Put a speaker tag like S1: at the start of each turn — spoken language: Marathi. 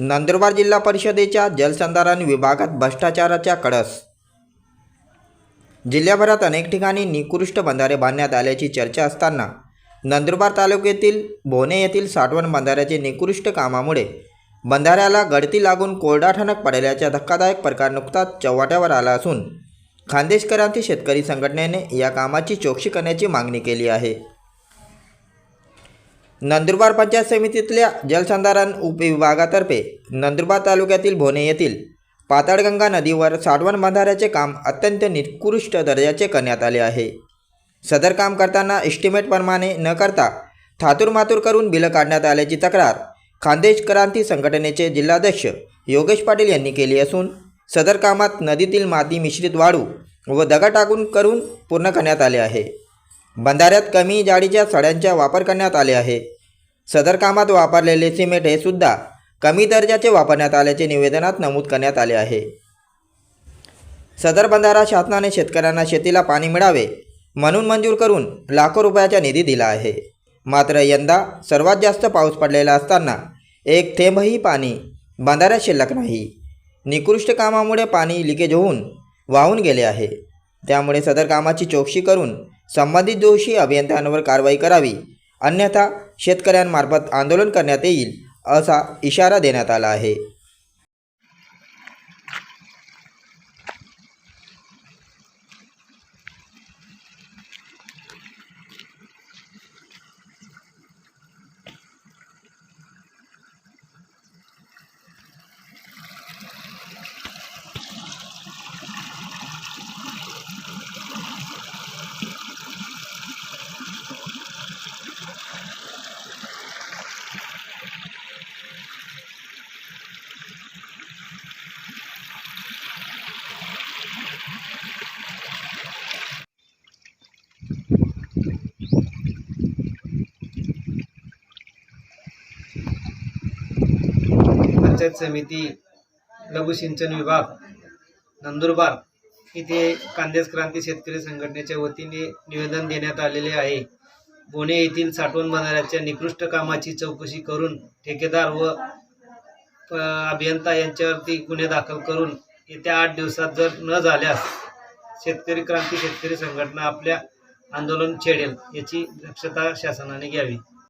S1: नंदुरबार जिल्हा परिषदेच्या जलसंधारण विभागात भ्रष्टाचाराच्या कळस. जिल्ह्याभरात अनेक ठिकाणी निकृष्ट बंधारे बांधण्यात आल्याची चर्चा असताना नंदुरबार तालुक्यातील भोणे येथील साठवण बंधाऱ्याचे निकृष्ट कामामुळे बंधाऱ्याला गळती लागून कोरडा ठणक पडल्याचा धक्कादायक प्रकार नुकताच चव्हाट्यावर आला असून खानदेश क्रांती शेतकरी संघटनेने या कामाची चौकशी करण्याची मागणी केली आहे. नंदुरबार पंचायत समितीतल्या जलसंधारण उपविभागातर्फे नंदुरबार तालुक्यातील भोणे येथील पाताळगंगा नदीवर साठवण बंधाऱ्याचे काम अत्यंत निकृष्ट दर्जाचे करण्यात आले आहे. सदर काम करताना इस्टिमेटप्रमाणे न करता थातूरमातूर करून बिलं काढण्यात आल्याची तक्रार खानदेश क्रांती संघटनेचे जिल्हाध्यक्ष योगेश पाटील यांनी केली असून सदर कामात नदीतील माती मिश्रित वाळू व दगा टाकून करून पूर्ण करण्यात आले आहे. बंधाऱ्यात कमी जाडीच्या सड्यांचा वापर करण्यात आले आहे. सदर कामात वापरलेले सिमेंट हे सुद्धा कमी दर्जाचे वापरण्यात आल्याचे निवेदनात नमूद करण्यात आले आहे. सदर बंधारा शासनाने शेतकऱ्यांना शेतीला पाणी मिळावे म्हणून मंजूर करून लाखो रुपयाचा निधी दिला आहे. मात्र यंदा सर्वात जास्त पाऊस पडलेला असताना एक थेंबही पाणी बंधाऱ्यात शिल्लक नाही. निकृष्ट कामामुळे पाणी लिकेज होऊन वाहून गेले आहे. त्यामुळे सदर कामाची चौकशी करून संबंधित दोषी अभियंत्यांवर कारवाई करावी. अन्यथा शेतकऱ्यांमार्फत आंदोलन करण्यात येईल असा इशारा देण्यात आला आहे.
S2: पंचायत समिती लघु सिंचन विभाग नंदुरबार इथे कांदेज क्रांती शेतकरी संघटनेच्या वतीने निवेदन देण्यात आलेले आहे. पुणे येथील साठवण बंधाऱ्याच्या निकृष्ट कामाची चौकशी करून ठेकेदार व अभियंता यांच्यावरती गुन्हे दाखल करून येत्या आठ दिवसात जर न झाल्यास शेतकरी क्रांती शेतकरी संघटना आपल्या आंदोलन छेडेल याची दक्षता शासनाने घ्यावी.